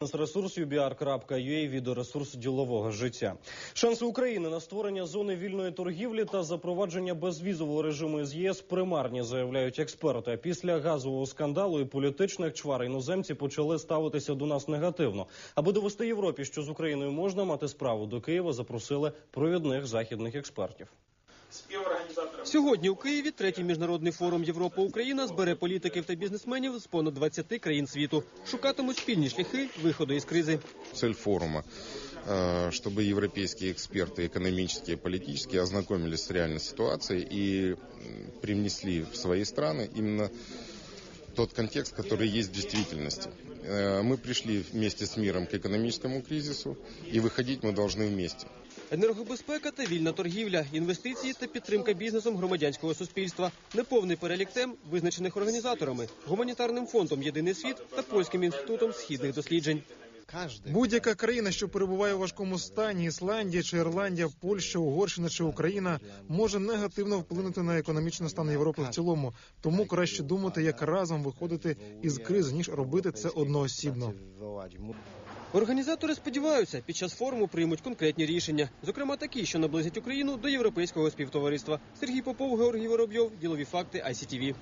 Ресурс UBR.ua – відеоресурс ділового життя. Шанси України на створення зони вільної торгівлі та запровадження безвізового режиму з ЄС примарні, заявляють експерти. Після газового скандалу і політичних чвар іноземці почали ставитися до нас негативно. Аби довести Європі, що з Україною можна мати справу, до Києва запросили провідних західних експертів. співорганізатором. Сьогодні у Києві третій міжнародний форум Європа Україна збере політиків та бізнесменів з понад 20 країн світу. Шукатимуть спільні шляхи виходу із кризи. Цель форума, э, чтобы европейские эксперты, экономические и политические, ознакомились с реальной ситуацией и м, привнесли в свои страны именно тот контекст, который есть в действительности. Э, Мы пришли вместе с миром к экономическому кризису, и выходить мы должны вместе. Енергобезпека та вільна торгівля, інвестиції та підтримка бізнесом громадянського суспільства. Неповний перелік тем, визначених організаторами, гуманітарним фондом Єдиний світ та польським інститутом східних досліджень. Будь-яка країна, що перебуває у важкому стані, Ісландія чи Ірландія, Польща, Угорщина чи Україна, може негативно вплинути на економічний стан Європи в цілому. Тому краще думати, як разом виходити із кризи, ніж робити це одноосібно. Організатори сподіваються, під час форуму приймуть конкретні рішення, зокрема такі, що наблизять Україну до європейського співтовариства. Сергій Попов, Георгій Воробйов, ділові факти ICTV.